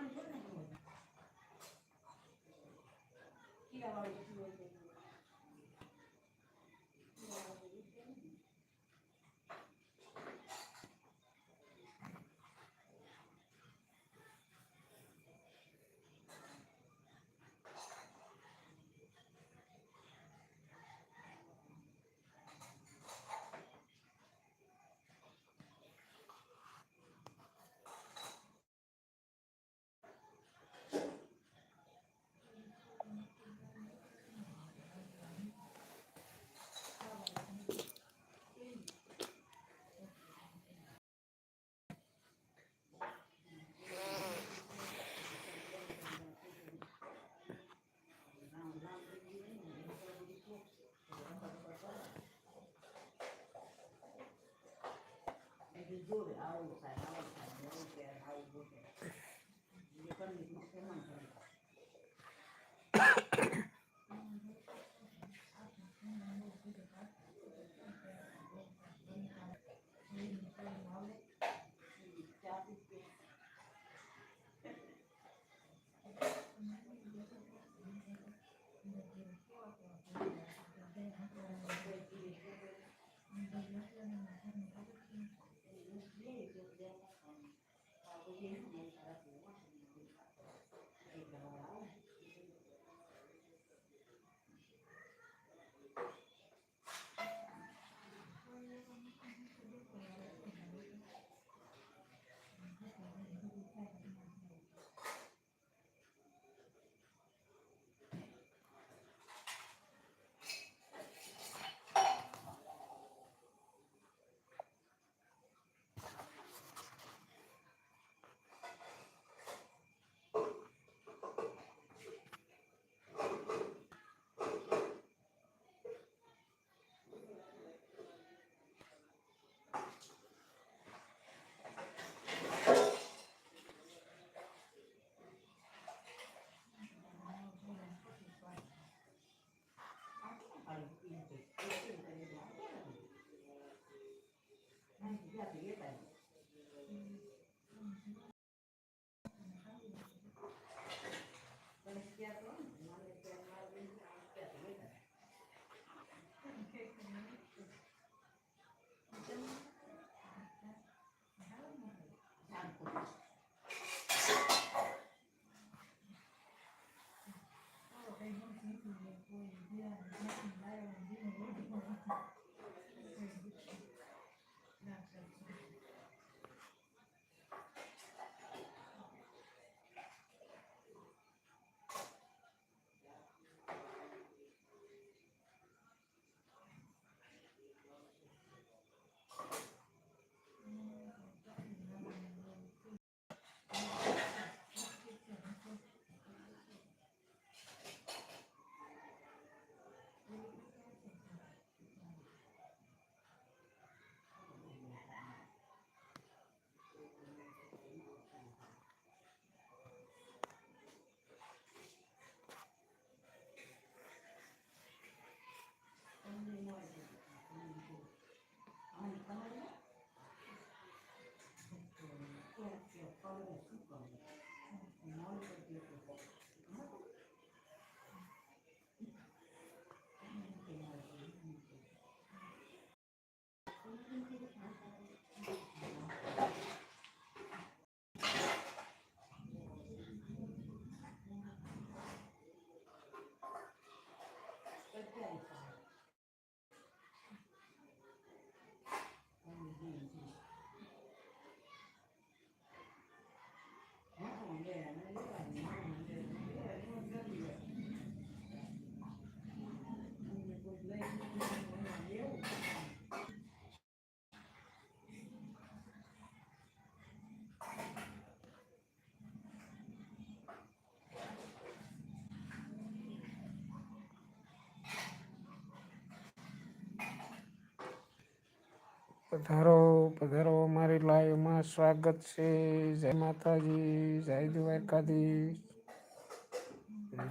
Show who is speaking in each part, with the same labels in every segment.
Speaker 1: mano, ¿qué es la mano? જોવે આવું થાય આવું થાય એવું કે આવું બોલે એ કરી એમાં કરી
Speaker 2: પધારો પધારો મારી લાઈવમાં. સ્વાગત છે. જય માતાજી, જય દ્વારકાધીશ.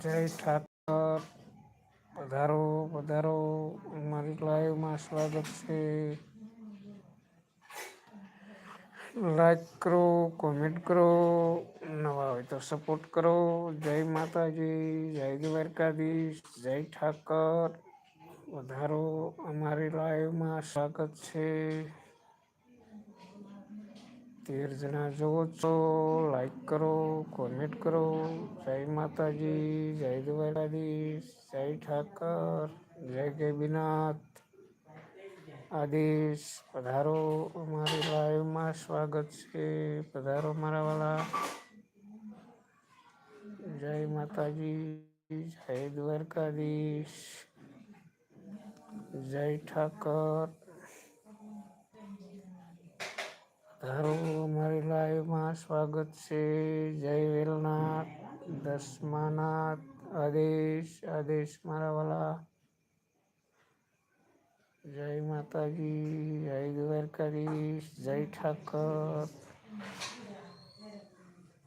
Speaker 2: જય ઠાકર. પધારો પધારો. મારી લાઈવમાં સ્વાગત છે. લાઈક કરો કોમેન્ટ કરો. નવા હોય તો સપોર્ટ કરો. જય માતાજી, જય દ્વારકાધીશ, જય ઠાકર. વધારો અમારી લાઈવમાં સ્વાગત છે. તેર જણા જોવો છો લાઈક કરો કોમેન્ટ કરો. જય માતાજી, જય દ્વારકાધીશ, જય ઠાકર, જય ગેબીનાથ આદેશ પધારો અમારી લાઈવમાં સ્વાગત છે. પધારો મારા વાલા. જય માતાજી, જય દ્વારકાધીશ. જય ઠાકર. ધારો અમારી લાઈવમાં સ્વાગત છે. જય વેલનાથ, દસમાનાથ, આદેશ આદેશ મારા વાલા. જય માતાજી, જય દ્વારકાધીશ, જય ઠાકર.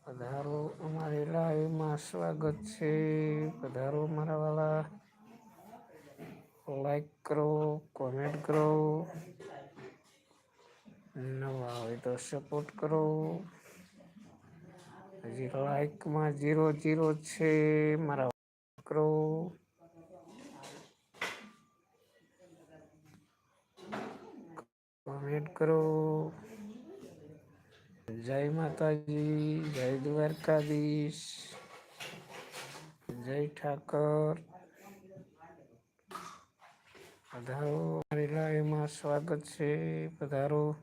Speaker 2: પધારો અમારી લાઈવમાં સ્વાગત છે. પધારો મારા વાલા. લાઈક કરો, કોમેન્ટ કરો. નવા હોય તો સપોર્ટ કરો. હજી લાઈકમાં જીરો જીરો છે, મારા કરો. કોમેન્ટ કરો. જય માતાજી, જય દ્વારકાધીશ, જય ઠાકર. પધારો મારી લાઈવમાં સ્વાગત છે. પધારો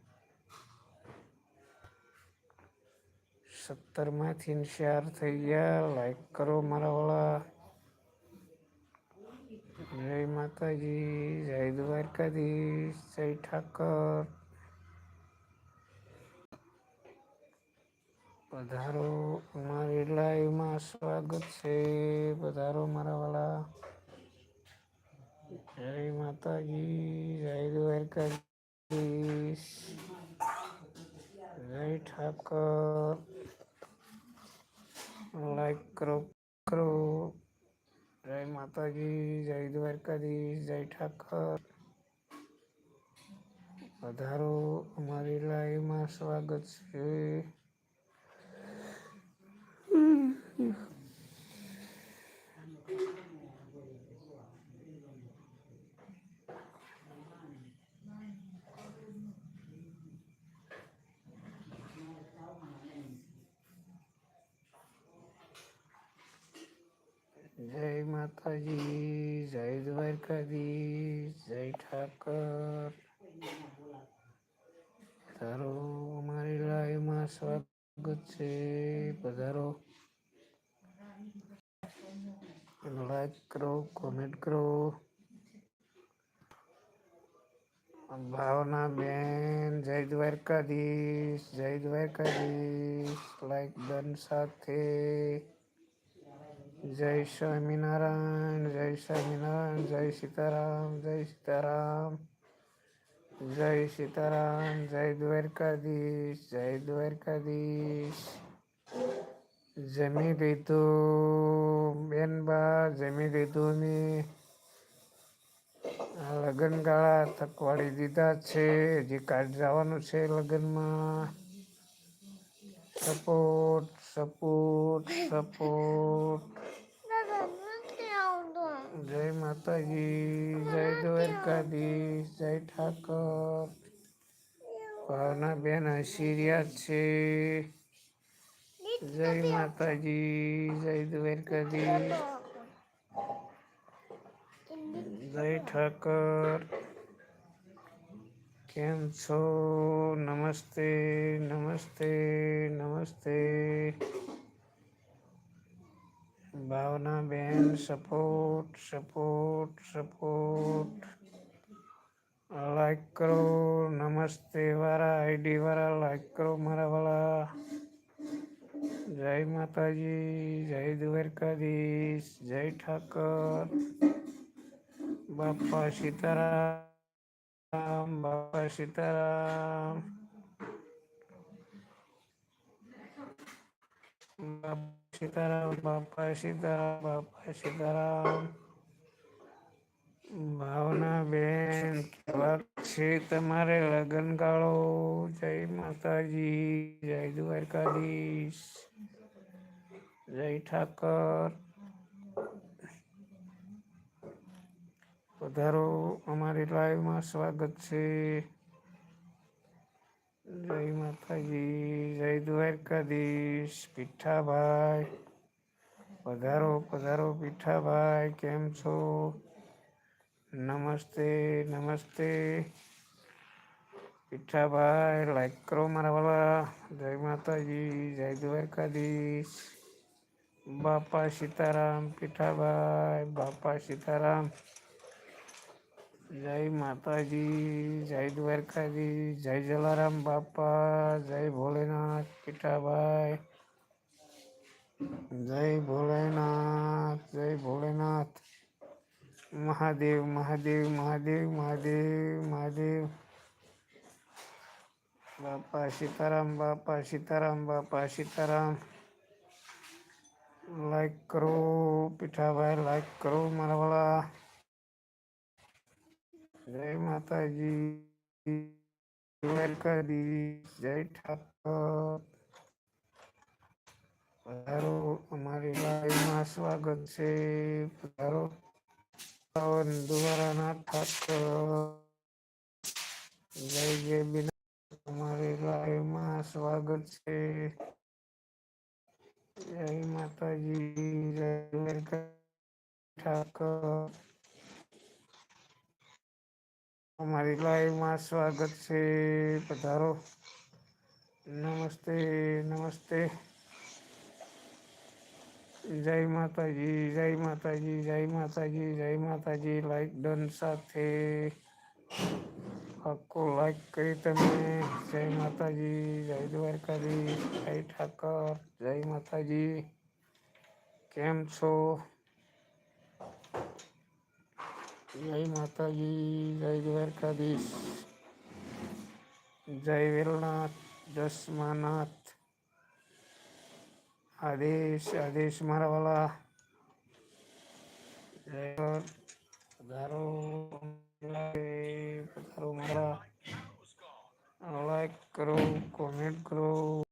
Speaker 2: સત્તરમાંથી શેર થઈ ગયા. લાઈક કરો મારા વાળા જય માતાજી, જય દ્વારકાધીશ, જય ઠાકર. પધારો મારી લાઈવમાં સ્વાગત છે. પધારો મારા વાલા જય માતાજી, જય દ્વારકાધીશ. જય ઠાકર. લાઈક કરો કરો. જય માતાજી, જય દ્વારકાધીશ, જય ઠાકર. વધારો અમારી લાઈવમાં સ્વાગત છે. જય માતાજી, જય દ્વારકાધીશ, જય ઠાકર. પધારો અમારી લાઈવમાં, સ્વાગત છે. પધારો. લાઈક કરો, કોમેન્ટ કરો. ભાવના બેન, જય દ્વારકાધીશ જય દ્વારકાધીશ. લાઈક ડન સાથે. જય સ્વામિનારાયણ જય સ્વામિનારાયણ જય સીતારામ જય સીતારામ જય સીતારામ જય દ્વારકાધીશ જય દ્વારકાધીશ જમી લીધું બેનબા જમી લીધું ને લગ્ન ગાળા થકવાડી દીધા છે. હજી કાઢ જવાનું છે લગ્નમાં. સપોર્ટ સપોર્ટ સપોર્ટ જય માતાજી, જય દ્વારકાધીશ, જય ઠાકર. ભાવના બેન હસીરિયા છે. જય માતાજી, જય દ્વારકાધીશ. જય ઠાકર. કેમ છો? નમસ્તે નમસ્તે નમસ્તે. ભાવના બેન સપોર્ટ સપોર્ટ સપોર્ટ લાઈક કરો, નમસ્તે વાળા આઈડી વાળા લાઈક કરો મારા વાળા. જય માતાજી, જય દ્વારકાધીશ, જય ઠાકર. બાપા સીતારામ બાપા સીતારામ. બાપા સીતારામ બાપા સીતારામ બાપા સીતારામ. ભાવના બેન કેવા છે તમારે લગ્ન ગાળો જય માતાજી, જય દ્વારકાધીશ. જય ઠાકર. પધારો અમારી લાઈવમાં સ્વાગત છે. જય માતાજી, જય દ્વારકાધીશ, પીઠાભાઈ. પધારો પધારો પીઠાભાઈ, કેમ છો? નમસ્તે નમસ્તે. પીઠાભાઈ લાઈક કરો મારા વાલા. જય માતાજી, જય દ્વારકાધીશ. બાપા સીતારામ, પીઠાભાઈ, બાપા સીતારામ. જય માતાજી, જય દ્વારકાજી, જય જલારામ બાપા, જય ભોલેનાથ પીઠાભાઈ જય ભોલેનાથ જય ભોલેનાથ. મહાદેવ મહાદેવ મહાદેવ મહાદેવ મહાદેવ. બાપા સીતારામ બાપા સીતારામ બાપા સીતારામ. લાઈક કરો, પીઠાભાઈ લાઈક કરો, મારા વાળા જય માતાજી દ્વારકાધીશ જય ઠાકર પધારો અમારી લાઈવમાં સ્વાગત છે પધારો દ્વારાના ઠાકર જય જય બિના અમારી લાઈવમાં સ્વાગત છે જય માતાજી જય દ્વારકા ઠાકર અમારી લાઈવમાં સ્વાગત છે પધારો. નમસ્તે નમસ્તે. જય માતાજી જય માતાજી જય માતાજી જય માતાજી. લાઈક ડન સાથે. આખો લાઈક કરી તમે. જય માતાજી, જય દ્વારકાજી જય ઠાકર, જય માતાજી. કેમ છો? જય માતાજી, જય દ્વારકાધીશ. જય વેલનાથ, જસમાનાથ. આદેશ આદેશ મારા વાલા. જય પધારો પધારો મારા. લાઈક કરો કોમેન્ટ કરો.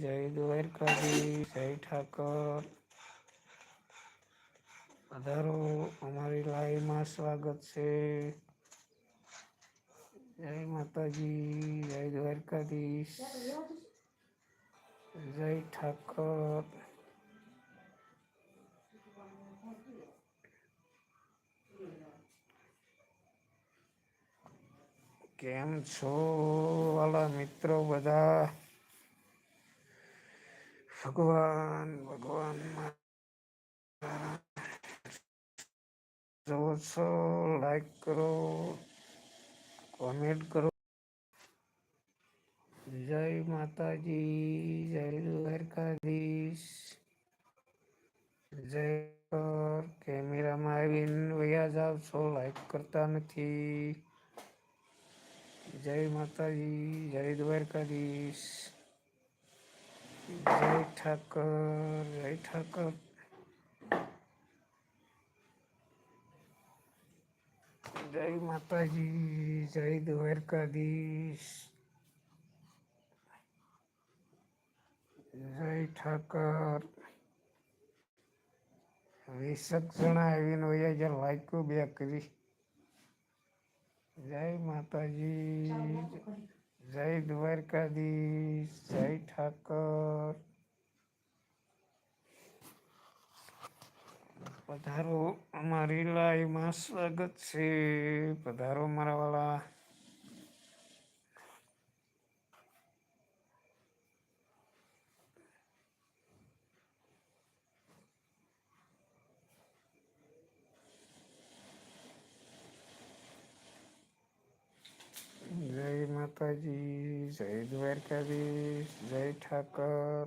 Speaker 2: જય દ્વારકાજી જય ઠાકર. પધારો અમારી લાઈવમાં સ્વાગત છે. જય માતાજી, જય દ્વારકાધીશ, જય ઠાકર. કેમ છો વાલા મિત્રો બધા? ભગવાન ભગવાન જો છો લાઈક કરો કોમેન્ટ કરો. જય માતાજી, જય દ્વારકાધીશ. જય કેમેરામાં આવીને વયા જાવ છો લાઈક કરતા નથી. જય માતાજી, જય દ્વારકાધીશ. જય ઠાકર જય ઠાકર. જય માતાજી જય દ્વારકાધીશ. જય ઠાકર. વીસક જણા આવીને હોય જે લાઈકો બે કરી. જય માતાજી જય દ્વારકાધીશ જય ઠાકર. પધારો. અમારી લાઈવમાં સ્વાગત છે. પધારો મારા વાલા. જય માતાજી જય દ્વારકાધીશ જય ઠાકર.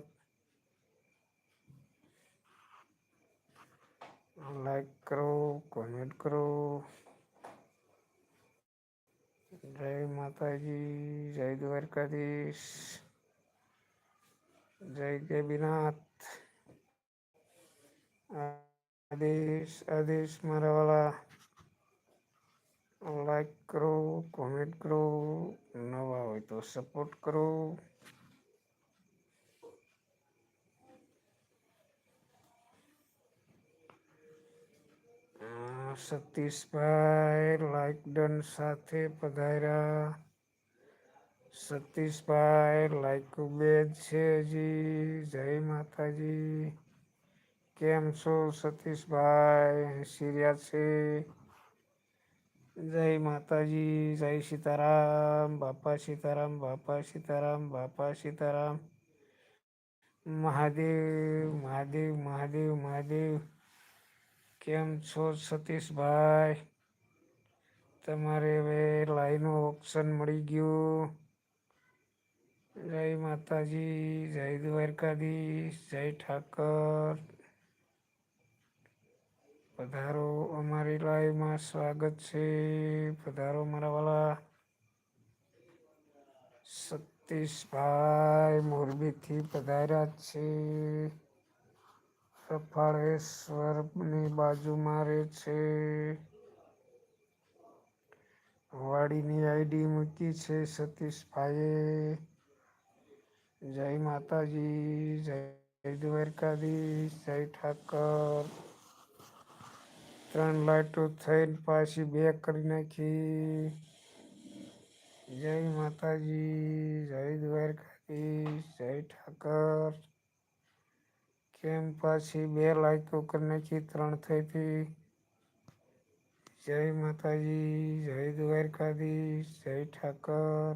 Speaker 2: લાઈક કરો કોમેન્ટ કરો જય માતાજી જય દ્વારકાધીશ જય ગેબીનાથ આદેશ આદેશ મારા વાલા લાઈક કરો કોમેન્ટ કરો નવા હોય તો સપોર્ટ કરો સતીશભાઈ લાઇકડન સાથે પધાર્યા. સતીશભાઈ લાઈક બે છે હજી જય માતાજી. કેમ છો સતીશભાઈ? સિરિયા છે. જય માતાજી. જય સીતારામ. બાપા સીતારામ બાપા સીતારામ બાપા સીતારામ. મહાદેવ મહાદેવ મહાદેવ મહાદેવ. કેમ છો સતીશભાઈ? તમારે હવે લાઈનો ઓપ્શન મળી ગયું. જય માતાજી, જય દ્વારકાધીશ, જય ઠાકર. પધારો અમારી લાઈવમાં, સ્વાગત છે. પધારો મારા વાલા. સતીશભાઈ મોરબીથી પધાર્યા છે. રફાળેશ્વરની બાજુમાં રહે છે. વાડીની આઈડી મૂકી છે સતીશભાઈએ. જય માતાજી, જય દ્વારકાધીશ, જય ઠાકર. ત્રણ લાઈટો થઈને પાછી બે કરી નાખી. જય માતાજી, જય દ્વારકાધીશ, જય ઠાકર. કેમ પાછી બે લાઈક કરી નાખી ત્રણ થઈ હતી. જય માતાજી, જય દ્વારકાધીશ, જય ઠાકર.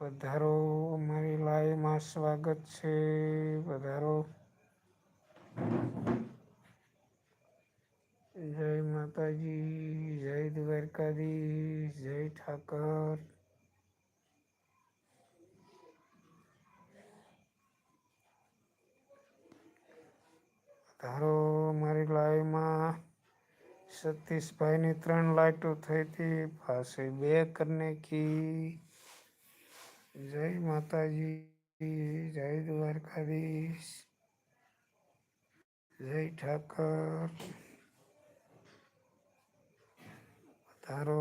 Speaker 2: વધારો, અમારી લાઈવમાં સ્વાગત છે. વધારો. જય માતાજી, જય દ્વારકાધીશ, જય ઠાકર. ધારો મારી લાઈવમાં સતીશભાઈની ત્રણ લાઈટો થઈ હતી, પાસે બે કરને કી. જય માતાજી, જય દ્વારકાધીશ, જય ઠાકર. તારો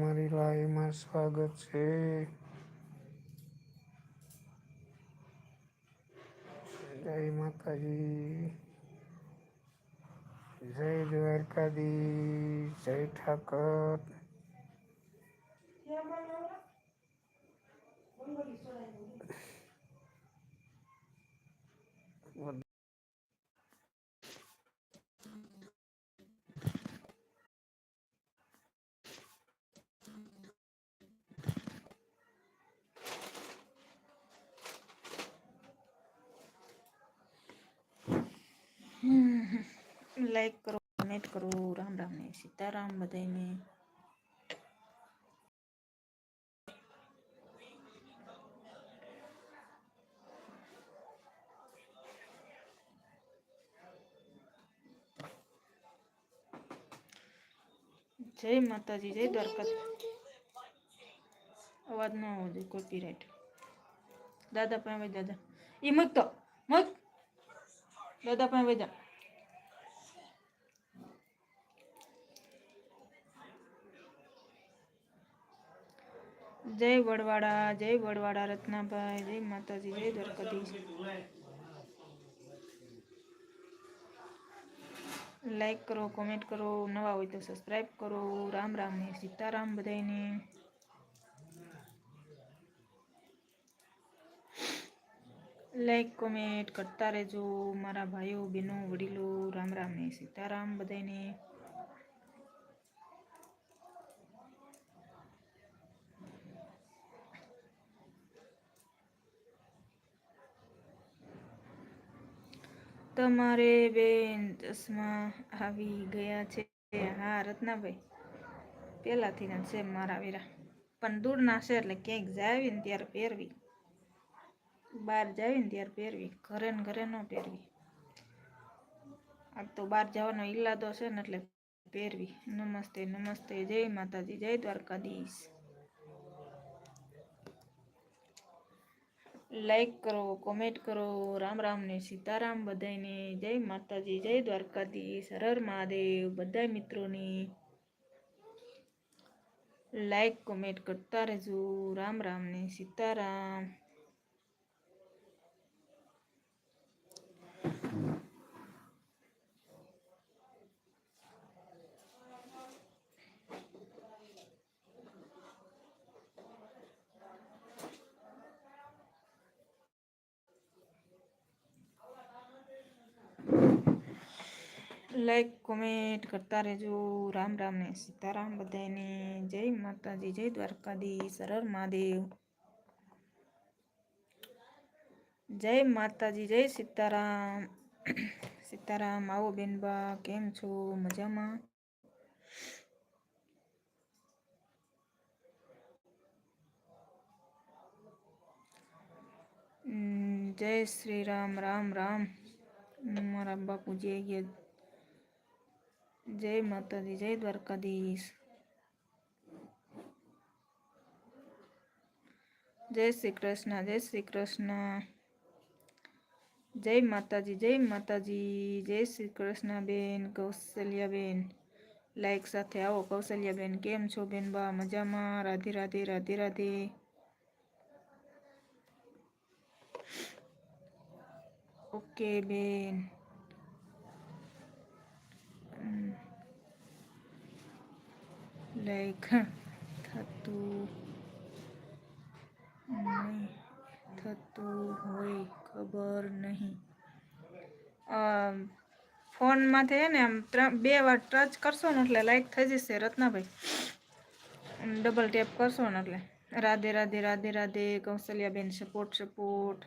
Speaker 2: મારી લાઈવમાં સ્વાગત છે. જય માતાજી. જય દ્વારકાધીશ જય ઠાકર.
Speaker 3: લાઈક કરો કમેન્ટ કરો. રામ રામ ને, સીતારામ બધાને જય માતાજી, જય દ્વારકા અવાજ ન આવવો જોઈએ કોપીરાઈટ દાદા પાસે દાદા એ મૂકતો મૂક દાદા પાસે જા જય વડવાડા જય વડવાડા રત્નાભાઈ જય માતાજી જય દ્વારકાધીશ લાઈક કરો કોમેન્ટ કરો, નવા હોય તો સબસ્ક્રાઈબ કરો, રામ રામ ને સીતારામ બધાને લાઈક કોમેન્ટ કરતા રહેજો, મારા ભાઈઓ, બહેનો, વડીલો, રામ રામ ને સીતારામ બધાને તમારે બેન ચશ્મા આવી ગયા છે. હા, રત્નાભાઈ. પહેલાંથી ના છે મારા વેરા. પણ દૂરના છે એટલે ક્યાંક જાવી ને ત્યારે પહેરવી. બહાર જાવી ને ત્યારે પહેરવી. ઘરે ને ઘરે ન પહેરવી. આ તો બહાર જવાનો ઈલાદો છે ને એટલે પહેરવી. નમસ્તે નમસ્તે. જય માતાજી. જય દ્વારકાધીશ. લાઈક કરો કોમેન્ટ કરો, રામ રામ ને સીતારામ બધાને જય માતાજી, જય દ્વારકાધીશ, હર મહાદેવ બધા મિત્રોને. લાઈક કોમેન્ટ કરતા રહેજો. રામ રામ ને સીતારામ. લાઈક કોમેન્ટ કરતા રહેજો રામ રામ ને સીતારામ બધાને જય માતાજી જય દ્વારકાધીશ હર હર મહાદેવ જય માતાજી જય સીતારામ સીતારામ આવો બેનબા કેમ છો મજામાં હમ, જય શ્રી રામ રામ રામ મારા બાપુજી આવી ગયા જય માતાજી, જય દ્વારકાધીશ. જય શ્રી કૃષ્ણ, જય શ્રી કૃષ્ણ. જય માતાજી જય માતાજી, જય શ્રી કૃષ્ણ બેન કૌશલ્યાબેન. લાઈક સાથે આવો, કૌશલ્યાબેન, કેમ છો બેન? બા, મજામાં? રાધે રાધે રાધે રાધે. ઓકે બેન. લાઈક થતું નહીં. થતું હોય, ખબર નહીં. ફોનમાંથી હે ને, આમ બે વાર ટચ કરશો ને એટલે લાઈક થઈ જશે રત્નાભાઈ. ડબલ ટેપ કરશો ને એટલે. રાધે રાધે રાધે રાધે, કૌશલ્યાબેન સપોર્ટ સપોર્ટ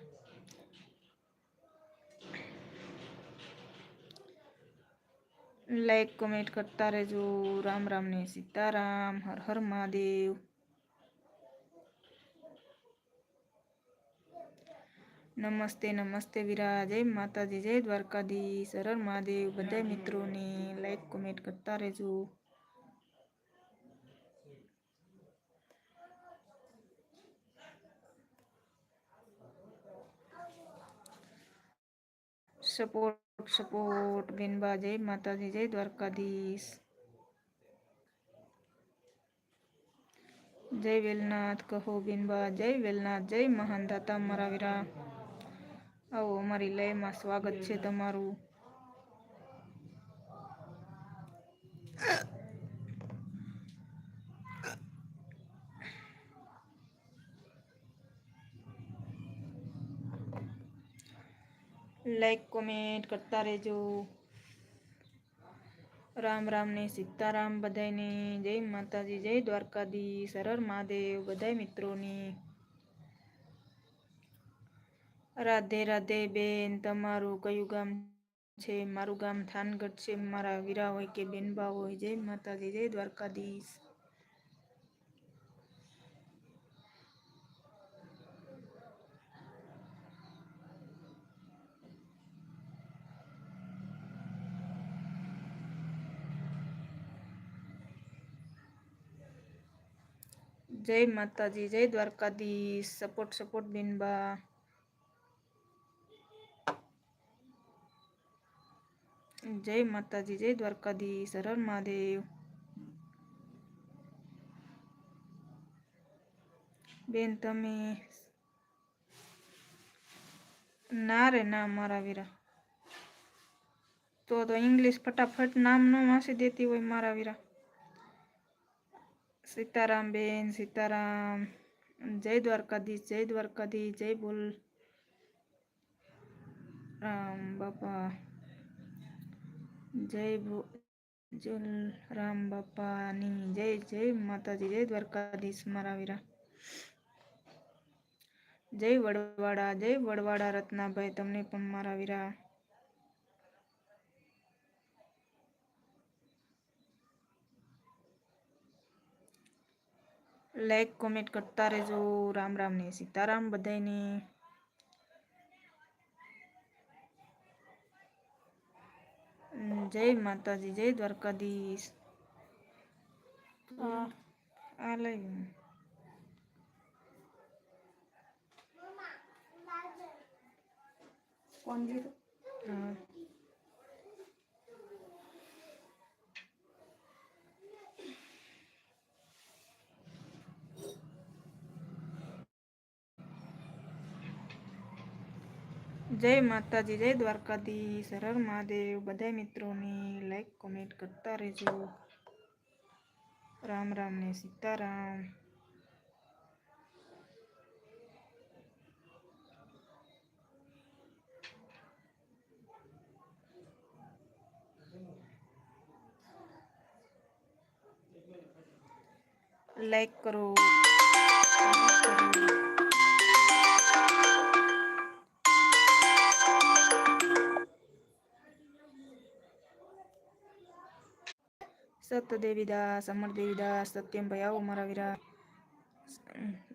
Speaker 3: લાઈક કમેન્ટ કરતા રહેજો. રામ રામ ને સીતારામ. હર હર મહાદેવ. નમસ્તે નમસ્તે વિરા જય માતાજી, જય દ્વારકાધીશ. હર મહાદેવ. બધા મિત્રોને લાઈક કોમેન્ટ કરતા રહેજો. સપોર્ટ સપોર્ટ બેનબા જય માતાજી જય દ્વારકાધીશ જય વેલનાથ કહો બેનબા જય વેલનાથ જય મહાન દાતા મારા વીરા આવો અમારી લયમાં સ્વાગત છે તમારું લાઈક કોમેન્ટ કરતા રહેજો. રામ રામ ને સીતારામ બધાને જય માતાજી, જય દ્વારકાધીશ સરર મહાદેવ બધા મિત્રોની. રાધે રાધે બેન, તમારું કયું ગામ છે? મારું ગામ થાનગઢ છે. મારા વીરા હોય કે બેનબા હોય. જય માતાજી, જય દ્વારકાધીશ. જય માતાજી, જય દ્વારકાધીશ. સપોર્ટ સપોર્ટ બિનબા જય માતાજી, જય દ્વારકાધીશ. હર મહાદેવ. બેન, તમે ના રે, ના મારા વીરા. તો તો ઇંગ્લિશ ફટાફટ નામ નો વાંચી દેતી હોય મારા વીરા. સીતારામ બેન સીતારામ જય દ્વારકાધીશ જય દ્વારકાધીશ જય બોલ રામ બાપા જય જલ રામ બાપાની જય જય માતાજી જય દ્વારકાધીશ મારા વીરા જય વડવાડા જય વડવાડા રત્નાભાઈ તમને પણ મારા વીરા લાઈક કોમેન્ટ કરતા રહેજો. રામ રામ ને સીતારામ બધાને જય માતાજી જય દ્વારકાધીશ. આ લઈ.
Speaker 1: કોણ
Speaker 3: હા. જય માતાજી, જય દ્વારકાધીશ. હર મહાદેવ. બધા મિત્રોને લાઈક કોમેન્ટ કરતા રહેજો. રામ રામ ને સીતારામ. લાઈક કરો. સત્ય દેવીદાસ અમર દેવીદાસ સત્યમભાઈ આવો મારા વીરા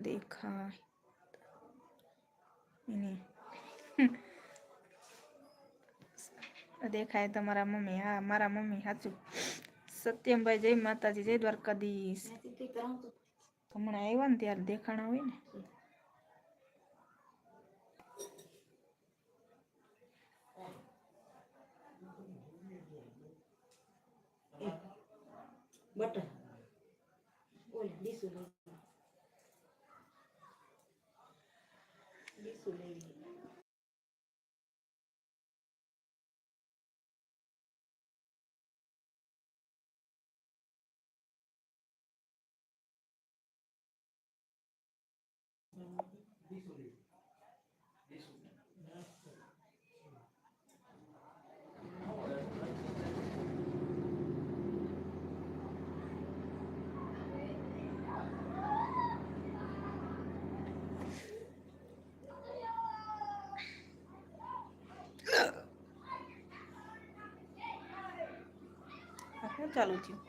Speaker 3: દેખાય દેખાય તમારા મમ્મી હા મારા મમ્મી સાચું સત્યમભાઈ જય માતાજી જય દ્વારકાધીશ હમણાં આવ્યા ને ત્યારે દેખાણા હોય ને matter. ચાલુ થયું?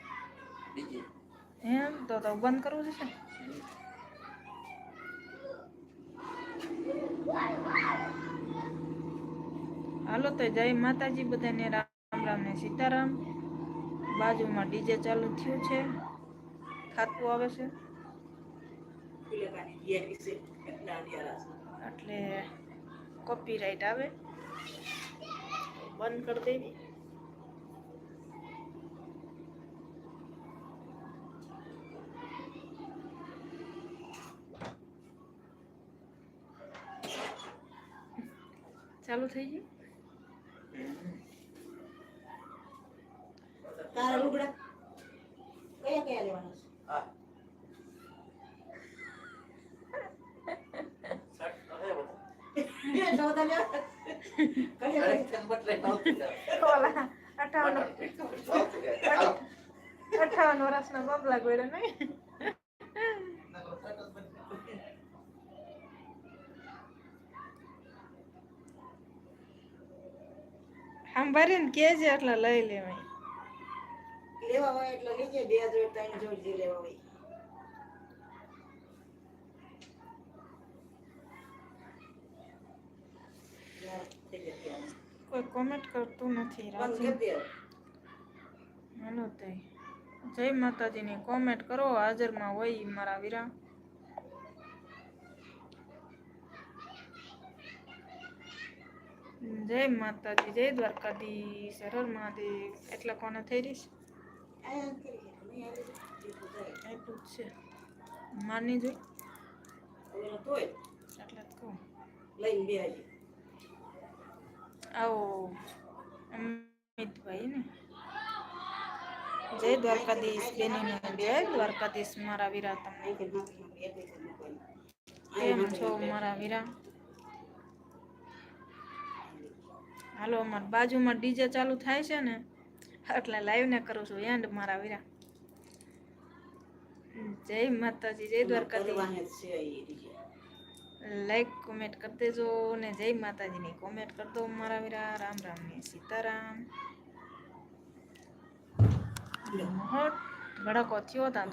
Speaker 3: એમ? તો તો બંધ કરવું છે હાલો તો જય માતાજી, બધાને રામ રામ ને સીતારામ. બાજુમાં ડીજે ચાલુ થયું છે. ખાતું આવે છે. એટલે કોપી રાઈટ આવે. બંધ કરી દેવી. ચાલુ થઈ ગયું?
Speaker 1: તારા લુગડા કયા કયા લેવાના છે?
Speaker 3: અઠાવન. વર્ષના બબલા ગોયરો નહીં? સાંભળીને કેજે એટલે લઈ લેવાય.
Speaker 1: લેવા હોય એટલે લેજે બે જોડ ત્રણ જોડ જે લેવા હોય. યાર, થઈ જશે આમ.
Speaker 3: કોઈ કોમેન્ટ કરતું નથી રાજી. હાલો જય માતાજીની કોમેન્ટ કરો હાજરમાં હોય મારા વીરા જય માતાજી, જય દ્વારકાધીશ. હર મહાદેવ. એટલે કોને થઈ રહીશ. એટલું માની જોઈ. એટલે જ કહું.
Speaker 1: લઈને બે આવો,
Speaker 3: અમિતભાઈ ને. જય દ્વારકાધીશ બેની જય દ્વારકાધીશ મારા વીરા
Speaker 1: મૂકવાની.
Speaker 3: કેમ છો મારા વીરા? હાલો અમાર બાજુમાં ડીજે ચાલુ થાય છે ને એટલે લાઈવ ને કરું છું. એન્ડ મારા વીરા. જય માતાજી જય
Speaker 1: દ્વારકાધી.
Speaker 3: લાઈક કોમેન્ટ કરી દેજો ને જય માતાજીની. કોમેન્ટ કરી દો મારા વીરા. રામ રામ ને સીતારામ. ભડકો થયો તા